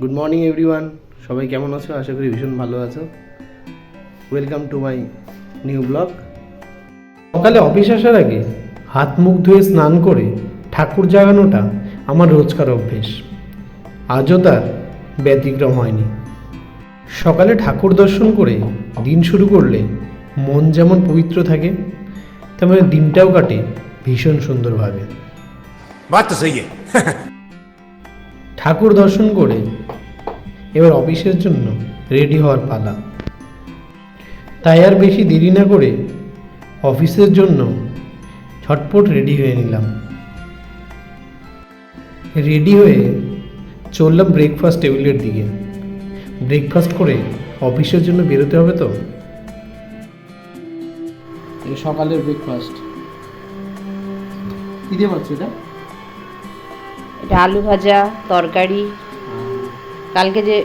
Good morning everyone সবাই কেমন আছো? আশা করি ভীষণ ভালো আছো। Welcome to my new blog সকালে অফিস আসার আগে হাত মুখ ধুয়ে স্নান করে ঠাকুর জাগানোটা আমার রোজকার অভ্যেস। আজও তার ব্যতিক্রম হয়নি। সকালে ঠাকুর দর্শন করে দিন শুরু করলে মন যেমন পবিত্র থাকে তেমন দিনটাও কাটে ভীষণ সুন্দরভাবে। ঠাকুর দর্শন করে এবার অফিসের জন্য রেডি হওয়ার পালা। তাই আর বেশি দেরি না করে অফিসের জন্য ছটপট রেডি হয়ে নিলাম। রেডি হয়ে চললাম ব্রেকফাস্ট টেবিলের দিকে। ব্রেকফাস্ট করে অফিসের জন্য বেরোতে হবে তো? এই সকালের ব্রেকফাস্ট কী দিয়ে পাচ্ছ এটা? এটা আলু ভাজা তরকারি কালকে যে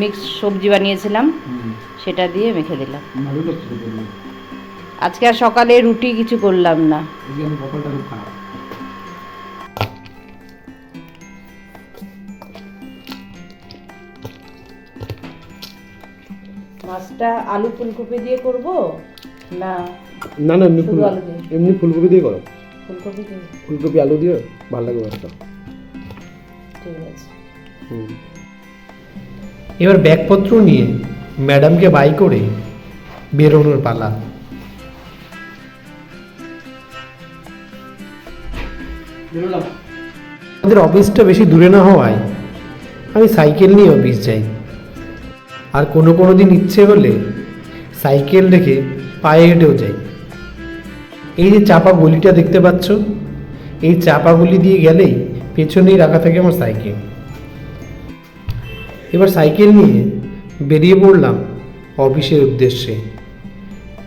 মিক্স সবজি বানিয়েছিলাম সেটা দিয়ে মেখে দিলাম। আজকে আর সকালে রুটি কিছু করলাম না। মাছটা আলু ফুলকপি দিয়ে করব? না না না এমনি ফুলকপি দিয়ে করো। ফুলকপি দিয়ে। ফুলকপি আলু দিয়ে ভালো লাগবে ঠিক আছে। এবার ব্যাগপত্র নিয়ে ম্যাডামকে বাই করে বেরোনোর পালা। আমাদের অফিসটা বেশি দূরে না হওয়ায় আমি সাইকেল নিয়ে অফিস যাই। আর কোনো কোনো দিন ইচ্ছে হলে সাইকেল রেখে পায়ে হেঁটেও যাই। এই যে চাপা গলিটা দেখতে পাচ্ছ এই চাপা গলি দিয়ে গেলেই পেছনেই রাখা থাকে আমার সাইকেল। এবার সাইকেল নিয়ে বেরিয়ে পড়লাম অফিসের উদ্দেশ্যে।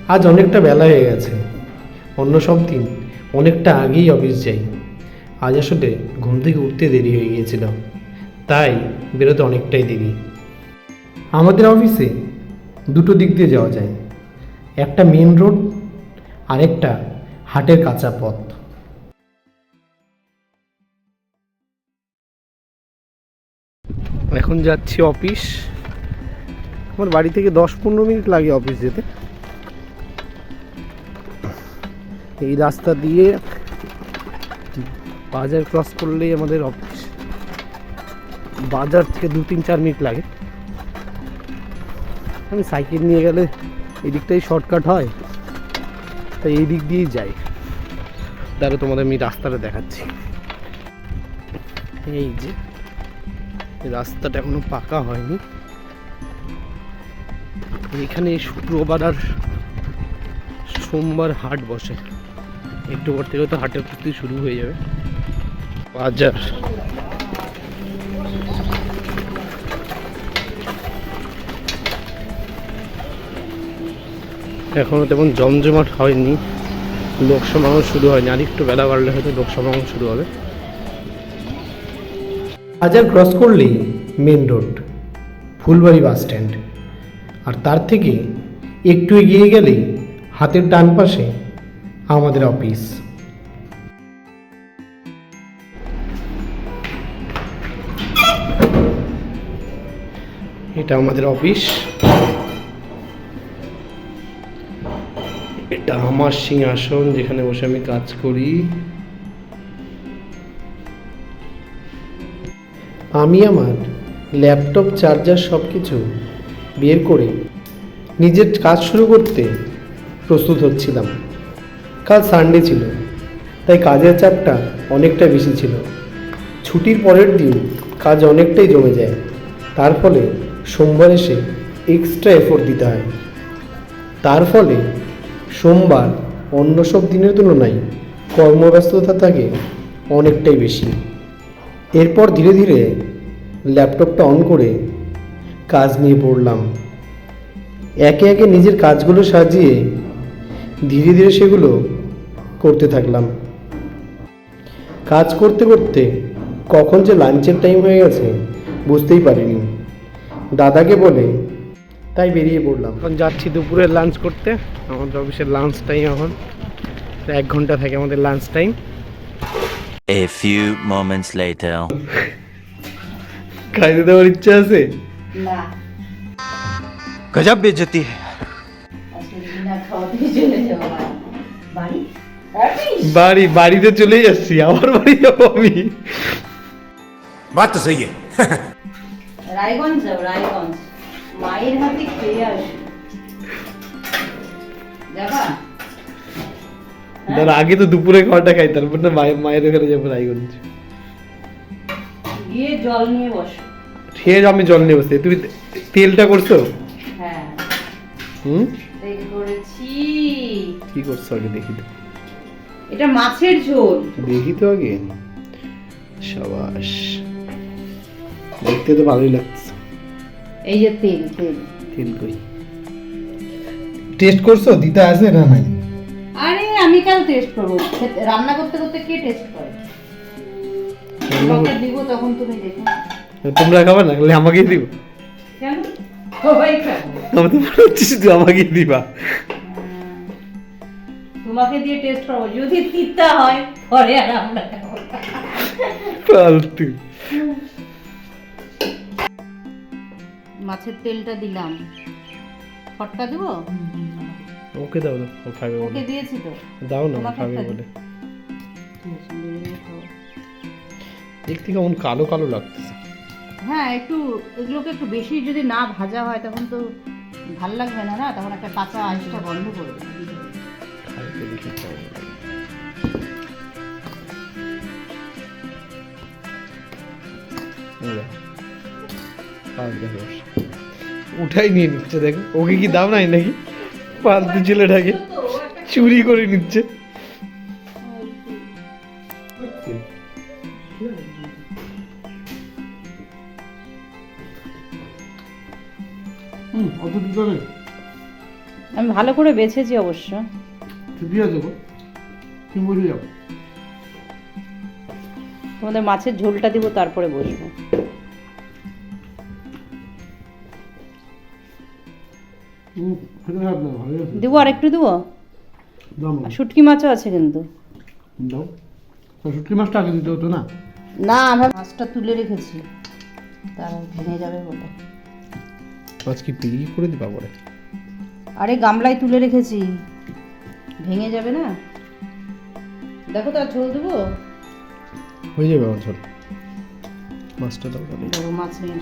আজ অনেকটা বেলা হয়ে গেছে। অন্য সব দিন অনেকটা আগেই অফিস যাই। আজ আসলে ঘুম থেকে উঠতে দেরি হয়ে গিয়েছিল। তাই বেরোতে অনেকটাই দেরি। আমাদের অফিসে দুটো দিক দিয়ে যাওয়া যায়। একটা মেন রোড আরেকটা হাটের কাঁচা পথ। এখন যাচ্ছি অফিস। আমার বাড়ি থেকে দশ পনেরো মিনিট লাগে অফিস যেতে। এই রাস্তা দিয়ে বাজার ক্রস করলেই আমাদের অফিস। বাজার থেকে দু তিন চার মিনিট লাগে। আমি সাইকেল নিয়ে গেলে এই দিকটাই শর্টকাট হয়। তাই এই দিক দিয়েই যাই। দাঁড়ো তোমাদের আমি রাস্তাটা দেখাচ্ছি। এই যে রাস্তাটা এখনও পাকা হয়নি। এখানে শুক্রবার আর সোমবার হাট বসে। একটু পর থেকে তো হাটের প্রস্তুতি শুরু হয়ে যাবে। বাজার। এখনও তেমন জমজমাট হয়নি। লোক সমাগম শুরু হয়নি। আর একটু বেলা বাড়লে হয়তো লোক সমাগম শুরু হবে। বাজার ক্রস করলেই main road, Phulbari bus stand. আর তার থেকে একটু এগিয়ে গেলেই হাতের ডান পাশে আমাদের অফিস। এটা আমাদের অফিস। এটা আমার সিংহাসন যেখানে বসে আমি কাজ করি। আমি আমার ল্যাপটপ, চার্জার সব কিছু বের করে নিজের কাজ শুরু করতে প্রস্তুত হচ্ছিলাম। কাল সানডে ছিল, তাই কাজের চাপটা অনেকটা বেশি ছিল। ছুটির পরের দিন কাজ অনেকটাই জমে যায়, তার ফলে সোমবার এসে এক্সট্রা এফোর্ট দিতে হয়। তার ফলে সোমবার অন্য সব দিনের তুলনায় কর্মব্যস্ততা থাকে অনেকটাই বেশি। এরপর ধীরে ধীরে ল্যাপটপটা অন করে কাজ নিয়ে পড়লাম। একে একে নিজের কাজগুলো সাজিয়ে ধীরে ধীরে সেগুলো করতে থাকলাম। কাজ করতে করতে কখন যে লাঞ্চের টাইম হয়ে গেছে বুঝতেই পারিনি। দাদাকে বলে তাই বেরিয়ে পড়লাম। এখন যাচ্ছি দুপুরে লাঞ্চ করতে। আমাদের অফিসের লাঞ্চ টাইম এখন। এক ঘণ্টা থাকে আমাদের lunch time A few moments later. খাইতে দেওয়ার ইচ্ছা আছে না গজব বেজতি বাড়ি বাড়িতে চলে যাচ্ছি আমার বাড়ি যাব আমি বাত তো সহি রায়গঞ্জ যাও রায়গঞ্জ মায়ের হাতে খেয়ে আসো যাবা তার আগে তো দুপুরে খাওয়াটা খাই তারপর না মায়ের মায়ের ওখানে যাব রায়গঞ্জ। গিয়ে জল নিয়ে বসো। খেয়ে আমি জল নিয়ে বসতে তুমি তেলটা করছ? হ্যাঁ। হুম? করেছি। কি করছ আগে দেখি তো। এটা মাছের ঝোল। দেখি তো আগে। সাবাস। দেখতে তো ভালোই লাগছে। এই যে তেল তেল। তেল কই? টেস্ট করছ? দিতে আছে না নাই? আরে আমি কেন টেস্ট করব? রান্না করতে করতে কে টেস্ট করে? তোমাকে দিব তখন তুমি দেখো। তোমরা খাবে না? তাহলে আমাকেই দিব। কেন? সবাই খাব। আমি তো হচ্ছে শুধু আমাকেই দিবা। তোমাকে দিয়ে টেস্ট করব। যদি তিতা হয় পরে আর আমরা খাব। ফালতু। মাছের তেলটা দিলাম। ফটকা দেবো? ওকে দাও দাও ও খাবে ওকে দিয়েছি তো। দাও না খাবে বলে। দেখতে কেমন কালো কালো লাগতেছে। হ্যাঁ একটু এগুলোকে একটু বেশি যদি না ভাজা হয় তখন তো ভালো লাগবে না না? তখন একটা কাঁচা আইসটা বন্ধ করবে দেখো। উঠাই নিয়ে নিচ্ছে দেখো। ওকে কি দাম নাই নাকি? ফালতু ছেলেটাকে চুরি করে নিচ্ছে। আমি ভালো করে বেছেছি অবশ্য। তোমাদের মাছের ঝোলটা দিব তারপরে বসবো। দেবো আর একটু দেবো শুটকি মাছও আছে কিন্তু। দাও। শুটকি মাছটা আগে দিতে হতো না? না আমরা মাছটা তুলে রেখেছি। তার ভেঙে যাবে বলে মাছ কি পিড়ি করে দিবা পরে? আরে গামলায় তুলে রেখেছি। ভেঙে যাবে না? দেখো তো আর ঝোল দেবো? হয়ে যাবে আমার ঝোল। মাছটা দাও তাহলে। মাছ নিয়ে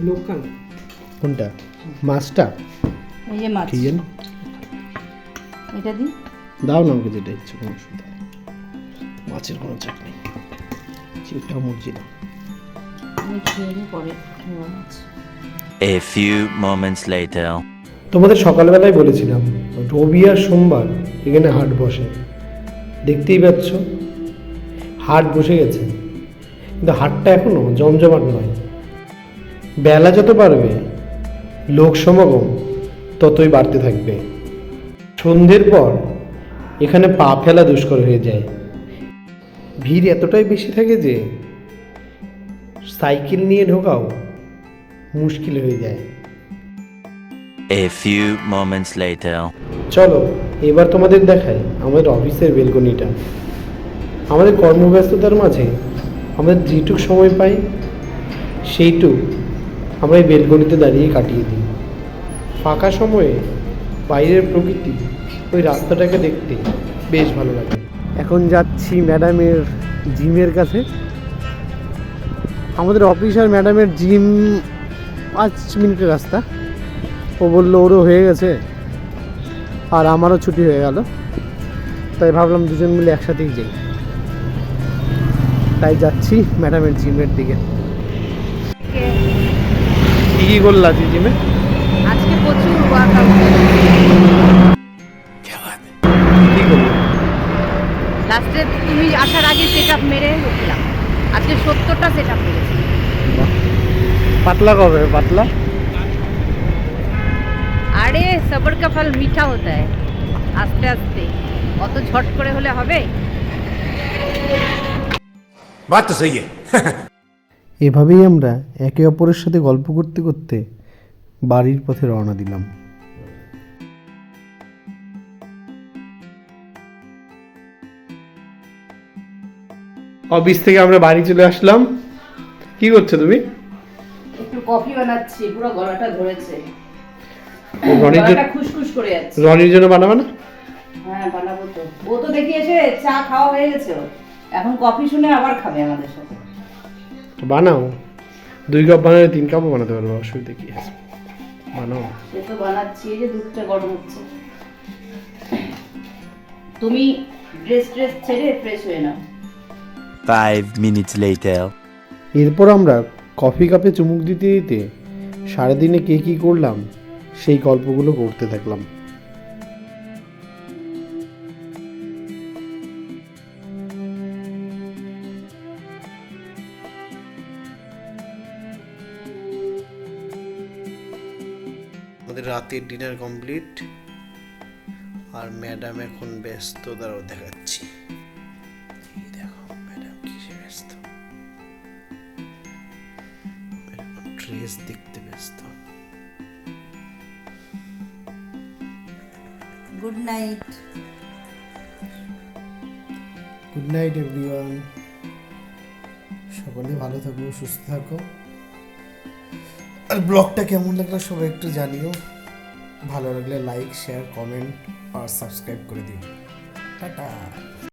লোকাল। কোনটা? মাছটা? এই যে মাছ। কি জানি এটা দিই দাও না আমাকে যেটা ইচ্ছে কোনো অসুবিধা নেই মাছের কোনো চাপ নেই। চিপটা মুরজি দাও। আমি খেয়ে নিই পরে। মাছ। A few moments later. তোমাদের সকালবেলায় বলেছিলাম রবি আর সোমবার এখানে হাট বসে। দেখতেই পাচ্ছ হাট বসে গেছে। কিন্তু হাটটা এখনও জমজমাট নয়। বেলা যত বাড়বে লোক সমাগম ততই বাড়তে থাকবে। সন্ধ্যের পর এখানে পা ফেলা দুষ্কর হয়ে যায়। ভিড় এতটাই বেশি থাকে যে সাইকেল নিয়ে ঢোকাও মুশকিল হয়ে যায়। A few moments later. চলো এবার তোমাদের দেখাই আমাদের অফিসের বেলকনিটা। আমাদের কর্মব্যস্ততার মাঝে আমাদের যেটুক সময় পাই সেইটুক আমরা এই বেলকনিতে দাঁড়িয়ে কাটিয়ে দিই। ফাঁকা সময়ে বাইরের প্রকৃতি ওই রাস্তাটাকে দেখতে বেশ ভালো লাগে। এখন যাচ্ছি ম্যাডামের জিমের কাছে। আমাদের অফিস আর ম্যাডামের জিম পাঁচ মিনিটের রাস্তা। ও বলল, ওরও হয়ে গেছে আর আমারও ছুটি হয়ে গেল। তাই ভাবলাম দুজন মিলে একসাথেই যাই। তাই যাচ্ছি ম্যাডামের জিমের দিকে। কি করলা আজকে জিমে? আজকে প্রচুর ওয়ার্কআউট লাস্টে তুমি আসার আগে সেট আপ মেরে উঠলাম। আজকে সত্তরটা সেট আপ মেরেছি পাতলা কবে? পাতলা? আরে সবর কা ফল মিঠা হতে হয়। আস্তে আস্তে। অত ঝট করে হলে হবে? বাত তো সহি এভাবেই আমরা একে অপরের সাথে গল্প করতে করতে বাড়ির পথে রওনা দিলাম। অফিস থেকে আমরা বাড়ি চলে আসলাম। কি করছ তুমি? একটু কফি বানাচ্ছি পুরো গলাটা ধরেছে। রনির জন্য খুশখুশ করে যাচ্ছে। রনির জন্য বানাবে না? হ্যাঁ বানাবো তো। ও তো দেখি এসে চা খাওয়া হয়ে গেছে। এখন কফি শুনে আবার খাবে আমাদের সাথে। বানাও। দুই কাপ বানালে তিন কাপও বানাতে পারব অসুবিধা কি? আছে বানাও। সে তো বানাচ্ছি এই যে দুধটা গরম হচ্ছে। তুমি ড্রেস ট্রেস ছেড়ে ফ্রেশ হয়ে নাও। Five minutes later. এরপর আমরা কফি কাপে চুমুক দিতে দিতে সারাদিনে কে কী করলাম সেই গল্পগুলো করতে থাকলাম। আমাদের রাতের ডিনার কমপ্লিট আর ম্যাডাম এখন ব্যস্ত দ্বারাও দেখাচ্ছি। দেখো ম্যাডাম কিসে ব্যস্ত? ড্রেস দেখতে ব্যস্ত। Good night good night everyone সকলে ভালো থাকো সুস্থ থাকো। আর ব্লগটা কেমন লাগল সবাই একটু জানিও। ভালো লাগলে লাইক শেয়ার কমেন্ট আর সাবস্ক্রাইব করে দিও। টাটা।